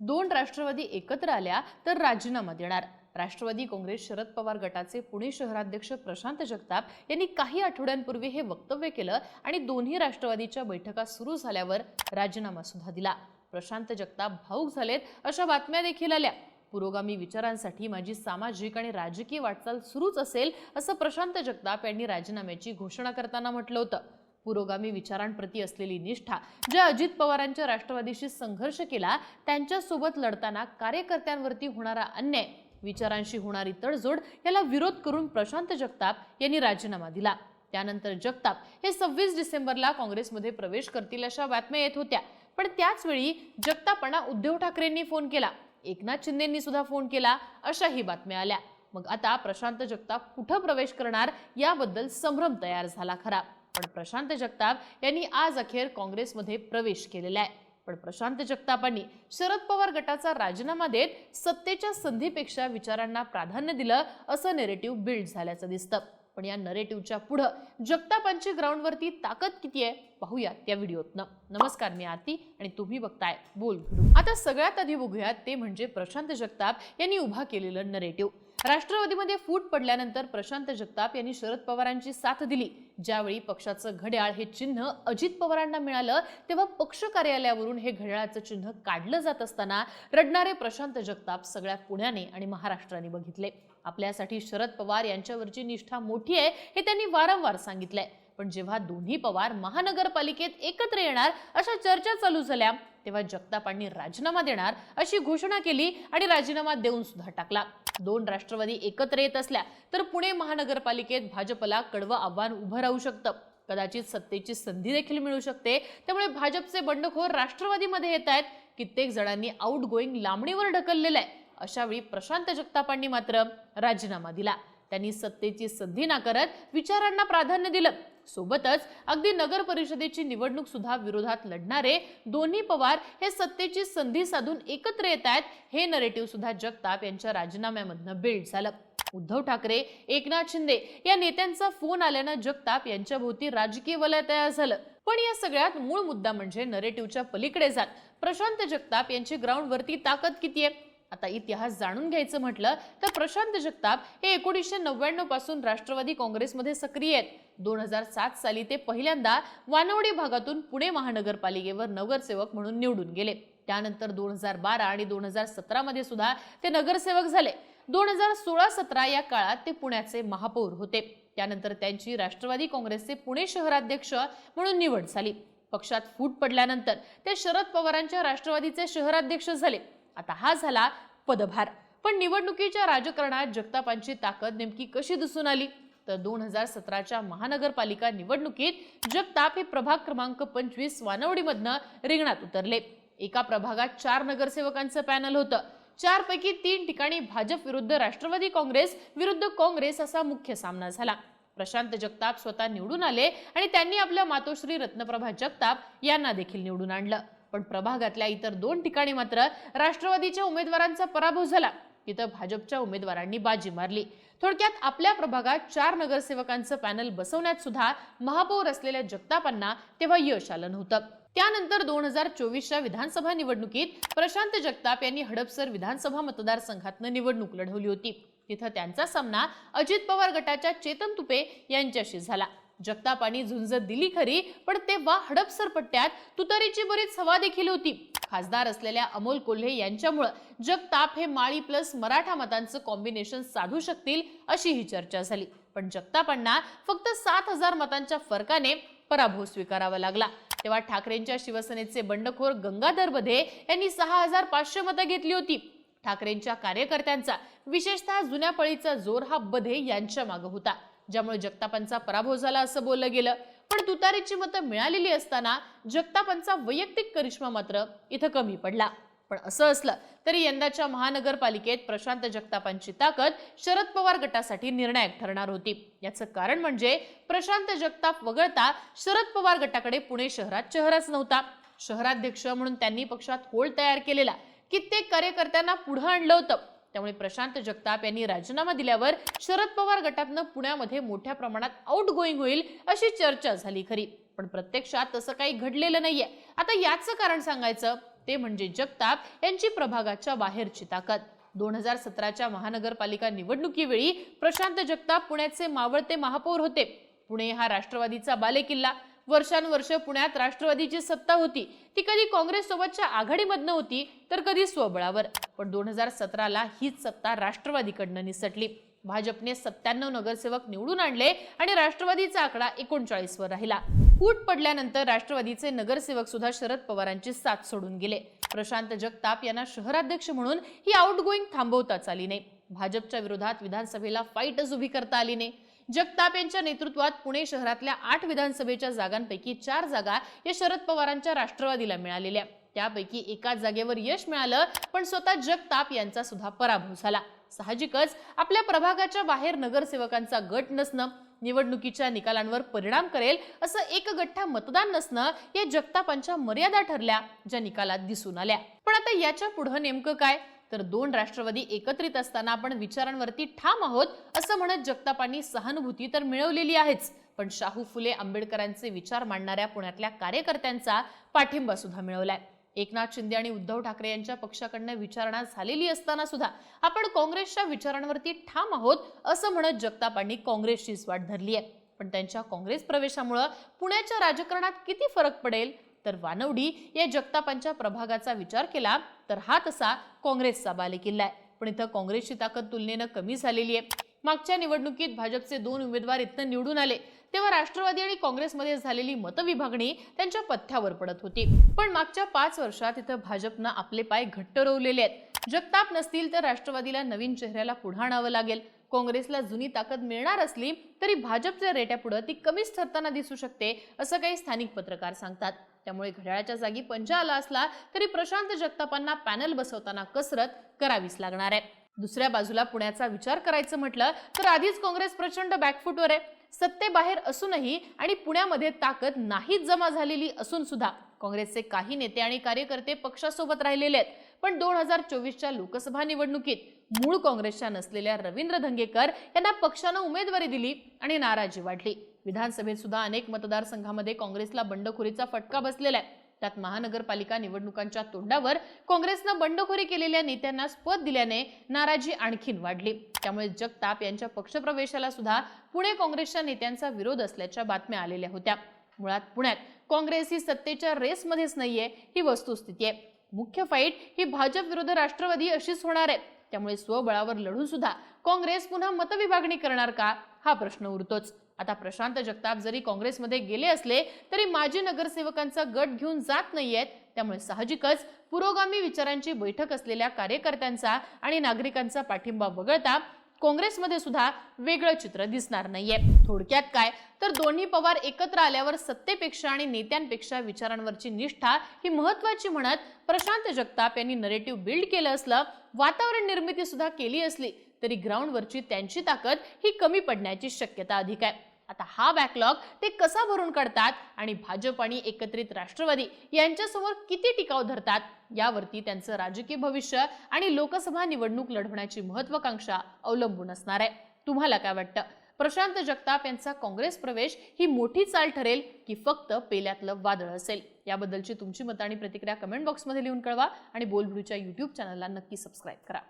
दोन राष्ट्रवादी एकत्र आल्या तर राजीनामा देणार. राष्ट्रवादी काँग्रेस शरद पवार गटाचे पुणे शहराध्यक्ष प्रशांत जगताप यांनी काही आठवड्यांपूर्वी हे वक्तव्य केलं आणि दोन्ही राष्ट्रवादीच्या बैठका सुरू झाल्यावर राजीनामा सुद्धा दिला. प्रशांत जगताप भाऊक झालेत अशा बातम्या देखील आल्या. पुरोगामी विचारांसाठी माझी सामाजिक आणि राजकीय वाटचाल सुरूच असेल असं प्रशांत जगताप यांनी राजीनाम्याची घोषणा करताना म्हटलं होतं. पुरोगामी विचारांप्रती असलेली निष्ठा ज्या अजित पवारांच्या राष्ट्रवादीशी संघर्ष केला त्यांच्यासोबत लढताना कार्यकर्त्यांवरती होणारा अन्याय विचारांशी होणारी तडजोड याला विरोध करून प्रशांत जगताप यांनी राजीनामा दिला. त्यानंतर जगताप हे सव्वीस डिसेंबरला काँग्रेसमध्ये प्रवेश करतील अशा बातम्या येत होत्या. पण त्याचवेळी जगतापांना उद्धव ठाकरेंनी फोन केला. एकनाथ शिंदेंनी सुद्धा फोन केला. अशाही बातम्या आल्या. मग आता प्रशांत जगताप कुठं प्रवेश करणार याबद्दल संभ्रम तयार झाला खरा. पण प्रशांत जगताप यांनी आज अखेर काँग्रेसमध्ये प्रवेश केलेला आहे. पण प्रशांत जगतापांनी शरद पवार गटाचा राजीनामा देत सत्तेच्या संधीपेक्षा विचारांना प्राधान्य दिलं असं नेरेटिव्ह बिल्ड झाल्याचं दिसतं. पण या नरेटिव्हच्या पुढं जगतापांची ग्राउंडवरती ताकद किती आहे? पाहूया त्या व्हिडिओतनं. नमस्कार मी आरती आणि तुम्ही बघताय बोल आता सगळ्यात आधी बघूयात ते म्हणजे प्रशांत जगताप यांनी उभा केलेलं नरेटिव्ह राष्ट्रवादीमध्ये फूट पडल्यानंतर प्रशांत जगताप यांनी शरद पवारांची साथ दिली. ज्यावेळी पक्षाचं घड्याळ हे चिन्ह अजित पवारांना मिळालं तेव्हा पक्ष कार्यालयावरून हे घड्याळाचं चिन्ह काढलं जात असताना रडणारे प्रशांत जगताप सगळ्या पुण्याने आणि महाराष्ट्राने बघितले. आपल्यासाठी शरद पवार यांच्यावरची निष्ठा मोठी आहे हे त्यांनी वारंवार सांगितलंय. पण जेव्हा दोन्ही पवार महानगरपालिकेत एकत्र येणार अशा चर्चा चालू झाल्या. तेव्हा जगतापांनी राजीनामा देणार अशी घोषणा केली आणि राजीनामा देऊन सुद्धा टाकला. दोन राष्ट्रवादी एकत्र येत असल्या तर पुणे महानगरपालिकेत भाजपला कडवं आव्हान उभं राहू शकतं. कदाचित सत्तेची संधी देखील मिळू शकते. त्यामुळे भाजपचे बंडखोर राष्ट्रवादीमध्ये येत आहेत. कित्येक जणांनी आउट गोईंग लांबणीवर ढकललेलं आहे. अशावेळी प्रशांत जगतापांनी मात्र राजीनामा दिला. त्यांनी सत्तेची संधी नाकारत विचारांना प्राधान्य दिलं. सोबतच अगदी नगर परिषदेची निवडणूक सुद्धा विरोधात लढणारे दोन्ही पवार हे सत्तेची संधी साधून एकत्र येत आहेत हे नरेटिव्ह सुद्धा जगताप यांच्या राजीनाम्यामधनं बिल्ड झालं. उद्धव ठाकरे एकनाथ शिंदे या नेत्यांचा फोन आल्यानं जगताप यांच्या भोवती राजकीय वलय तयार झालं. पण या सगळ्यात मूळ मुद्दा म्हणजे नरेटिव्हच्या पलीकडे जात. प्रशांत जगताप यांची ग्राउंडवरती ताकद किती आहे? आता इतिहास जाणून घ्यायचं म्हटलं तर प्रशांत जगताप हे एकोणीसशे नव्याण्णवपासून राष्ट्रवादी काँग्रेसमध्ये सक्रिय आहेत. दोन हजार सात साली ते पहिल्यांदा वानवडी भागातून पुणे महानगरपालिकेवर नगरसेवक म्हणून निवडून गेले. त्यानंतर दोन हजार बारा आणि दोन हजार सतरामध्ये सुद्धा ते नगरसेवक झाले. दोन हजार सोळा सतरा या काळात ते पुण्याचे महापौर होते. त्यानंतर त्यांची राष्ट्रवादी काँग्रेसचे पुणे शहराध्यक्ष म्हणून निवड झाली. पक्षात फूट पडल्यानंतर ते शरद पवारांच्या राष्ट्रवादीचे शहराध्यक्ष झाले. आता हा झाला पदभार. पण निवडणुकीच्या राजकारणात जगतापांची ताकद नेमकी कशी दिसून आली? तर दोन हजार सतराच्या महानगरपालिका निवडणुकीत जगताप हे प्रभाग क्रमांक पंचवीस वानवडीमधनं रिंगणात उतरले. एका प्रभागात चार नगरसेवकांचं पॅनल होतं. चार पैकी तीन ठिकाणी भाजप विरुद्ध राष्ट्रवादी काँग्रेस विरुद्ध काँग्रेस असा मुख्य सामना झाला. प्रशांत जगताप स्वतः निवडून आले आणि त्यांनी आपल्या मातोश्री रत्नप्रभा जगताप यांना देखील निवडून आणलं. पण प्रभागातल्या इतर दोन ठिकाणी मात्र राष्ट्रवादीच्या उमेदवारांचा पराभव झाला. तिथं भाजपच्या उमेदवारांनी बाजी मारली. थोडक्यात आपल्या प्रभागात चार नगरसेवकांचं पॅनल बसवण्यात सुद्धा महापौर असलेल्या जगतापांना तेव्हा यश आलं नव्हतं. त्यानंतर दोन हजार चोवीसच्या विधानसभा निवडणुकीत प्रशांत जगताप यांनी हडपसर विधानसभा मतदारसंघातनं निवडणूक लढवली होती. तिथं त्यांचा सामना अजित पवार गटाच्या चेतन तुपे यांच्याशी झाला. जगतापांनी झुंज दिली खरी पण तेव्हा हडपसर पट्ट्यात तुतारीची बरीच हवा देखील होती. खासदार असलेल्या अमोल कोल्हे यांच्यामुळं जगताप हे माळी प्लस मराठा मतांचं कॉम्बिनेशन साधू शकतील अशी ही चर्चा झाली. पण जगतापांना फक्त सात हजार मतांच्या फरकाने पराभव स्वीकारावा लागला. तेव्हा ठाकरेंच्या शिवसेनेचे बंडखोर गंगाधर बधे यांनी सहा हजार पाचशे मतं घेतली होती. ठाकरेंच्या कार्यकर्त्यांचा विशेषतः जुन्या पळीचा जोर हा बधे यांच्या मागे होता. ज्यामुळे जगतापांचा पराभव झाला असं बोललं गेलं. पण तुतारीची मतं मिळालेली असताना जगतापांचा वैयक्तिक करिश्मा मात्र इथं कमी पडला. पण असं असलं तरी यंदाच्या महानगरपालिकेत प्रशांत जगतापांची ताकद शरद पवार गटासाठी निर्णायक ठरणार होती. याचं कारण म्हणजे प्रशांत जगताप वगळता शरद पवार गटाकडे पुणे शहरात चेहराच नव्हता. शहराध्यक्ष म्हणून त्यांनी पक्षात होळ तयार केलेला. कित्येक कार्यकर्त्यांना पुढं आणलं होतं. त्यामुळे प्रशांत जगताप यांनी राजीनामा दिल्यावर शरद पवार गटातनं पुण्यामध्ये मोठ्या प्रमाणात आउट गोईंग होईल अशी चर्चा झाली खरी. पण प्रत्यक्षात तसं काही घडलेलं नाहीये. आता याचं कारण सांगायचं ते म्हणजे जगताप यांची प्रभागाच्या बाहेरची ताकद. दोन हजार सतराच्या महानगरपालिका निवडणुकीवेळी प्रशांत जगताप पुण्याचे मावळते महापौर होते. पुणे हा राष्ट्रवादीचा बालेकिल्ला. वर्षानुवर्ष पुण्यात राष्ट्रवादीची सत्ता होती. ती कधी काँग्रेस सोबतच्या आघाडीमधनं होती तर कधी स्वबळावर. पण दोन हजार सतराला हीच सत्ता राष्ट्रवादीकडनं निसटली. भाजपने सत्त्याण्णव नगरसेवक निवडून आणले आणि राष्ट्रवादीचा आकडा एकोणचाळीसवर राहिला. फूट पडल्यानंतर राष्ट्रवादीचे नगरसेवक सुद्धा शरद पवारांची साथ सोडून गेले. प्रशांत जगताप यांना शहराध्यक्ष म्हणून ही आउटगोईंग थांबवताच आली नाही. भाजपच्या विरोधात विधानसभेला फाईटच उभी करता आली नाही. जगताप यांच्या नेतृत्वात पुणे शहरातल्या आठ विधानसभेच्या जागांपैकी चार जागा या शरद पवारांच्या राष्ट्रवादीला मिळालेल्या. त्यापैकी एकाच जागेवर यश मिळालं पण स्वतः जगताप यांचा सुद्धा पराभव झाला. साहजिकच आपल्या प्रभागाच्या बाहेर नगरसेवकांचा गट नसणं निवडणुकीच्या निकालांवर परिणाम करेल असं एक गठ्ठा मतदान नसणं या जगतापांच्या मर्यादा ठरल्या ज्या निकालात दिसून आल्या. पण आता याच्या पुढं नेमकं काय? तर दोन राष्ट्रवादी एकत्रित असताना आपण विचारांवरती ठाम आहोत असं म्हणत जगतापांनी सहानुभूती तर मिळवलेली आहेच. पण शाहू फुले आंबेडकरांचे विचार मांडणाऱ्या पुण्यातल्या कार्यकर्त्यांचा पाठिंबा सुद्धा मिळवलाय. एकनाथ शिंदे आणि उद्धव ठाकरे यांच्या पक्षाकडनं विचारणा झालेली असताना सुद्धा आपण काँग्रेसच्या विचारांवरती ठाम आहोत असं म्हणत जगतापांनी काँग्रेसचीच वाट धरली आहे पण त्यांच्या काँग्रेस प्रवेशामुळं पुण्याच्या राजकारणात किती फरक पडेल? तर वानवडी या जगतापांच्या प्रभागाचा विचार केला तर हा तसा काँग्रेसचा बालेकिल्ला आहे. पण इथं काँग्रेसची ताकद तुलनेनं कमी झालेली आहे. मागच्या निवडणुकीत भाजपचे दोन उमेदवार इथं निवडून आले. तेव्हा राष्ट्रवादी आणि काँग्रेसमध्ये झालेली मतविभागणी त्यांच्या पथ्यावर पडत होती. पण मागच्या पाच वर्षात इथं भाजपनं आपले पाय घट्ट रोवलेले आहेत. जगताप नसतील तर राष्ट्रवादीला नवीन चेहऱ्याला पुढे आणावं लागेल. काँग्रेसला जुनी ताकद मिळणार असली तरी भाजपच्या रेट्यापुढं ती कमीच ठरताना दिसू शकते असं काही स्थानिक पत्रकार सांगतात. त्यामुळे घड्याळाच्या जागी पंजा आला असला तरी प्रशांत जगतापांना पॅनल बसवताना कसरत करावीच लागणार आहे. दुसऱ्या बाजूला पुण्याचा विचार करायचं म्हटलं तर आधीच काँग्रेस प्रचंड बॅकफुटवर आहे. सत्तेबाहेर असूनही आणि पुण्यामध्ये ताकद नाहीच जमा झालेली असून सुद्धा काँग्रेसचे काही नेते आणि कार्यकर्ते पक्षासोबत राहिलेले आहेत. पण दोन हजार चोवीसच्या लोकसभा निवडणुकीत मूळ काँग्रेसच्या नसलेल्या रवींद्र धंगेकर यांना पक्षानं उमेदवारी दिली आणि नाराजी वाढली. विधानसभेत सुद्धा अनेक मतदारसंघामध्ये काँग्रेसला बंडखोरीचा फटका बसलेला आहे. त्यात महानगरपालिका निवडणुकांच्या तोंडावर काँग्रेसनं बंडखोरी केलेल्या नेत्यांना पद दिल्याने नाराजी आणखीन वाढली. त्यामुळे जगताप यांच्या पक्षप्रवेशाला सुद्धा पुणे काँग्रेसच्या नेत्यांचा विरोध असल्याच्या बातम्या आलेल्या होत्या. मुळात पुण्यात काँग्रेस ही सत्तेच्या रेसमध्येच नाहीये ही वस्तुस्थिती आहे. मुख्य फाईट ही भाजप विरुद्ध राष्ट्रवादी अशीच होणार आहे. त्यामुळे स्वबळावर लढून सुद्धा काँग्रेस पुन्हा मतविभागणी करणार का? हा प्रश्न उरतोच. आता प्रशांत जगताप जरी काँग्रेसमध्ये गेले असले तरी माजी नगरसेवकांचा गट घेऊन जात नाहीयेत. त्यामुळे साहजिकच पुरोगामी विचारांची बैठक असलेल्या कार्यकर्त्यांचा आणि नागरिकांचा पाठिंबा वगळता काँग्रेसमध्ये सुद्धा वेगळं चित्र दिसणार नाहीये. थोडक्यात काय? तर दोन्ही पवार एकत्र आल्यावर सत्तेपेक्षा आणि नेत्यांपेक्षा विचारांवरची निष्ठा ही महत्वाची म्हणत प्रशांत जगताप यांनी नरेटिव्ह बिल्ड केलं असलं वातावरण निर्मिती सुद्धा केली असली तरी ग्राउंडवरची त्यांची ताकद ही कमी पडण्याची शक्यता अधिक आहे. आता हा बॅकलॉग ते कसा भरून काढतात आणि भाजप आणि एकत्रित राष्ट्रवादी यांच्यासमोर किती टिकाव धरतात यावरती त्यांचं राजकीय भविष्य आणि लोकसभा निवडणूक लढवण्याची महत्वाकांक्षा अवलंबून असणार आहे. तुम्हाला काय वाटतं? प्रशांत जगताप यांचा काँग्रेस प्रवेश ही मोठी चाल ठरेल की फक्त पेल्यातलं वादळ असेल? याबद्दलची तुमची मतं आणि प्रतिक्रिया कमेंट बॉक्समध्ये लिहून कळवा आणि बोलबिडूच्या यूट्यूब चॅनलला नक्की सबस्क्राईब करा.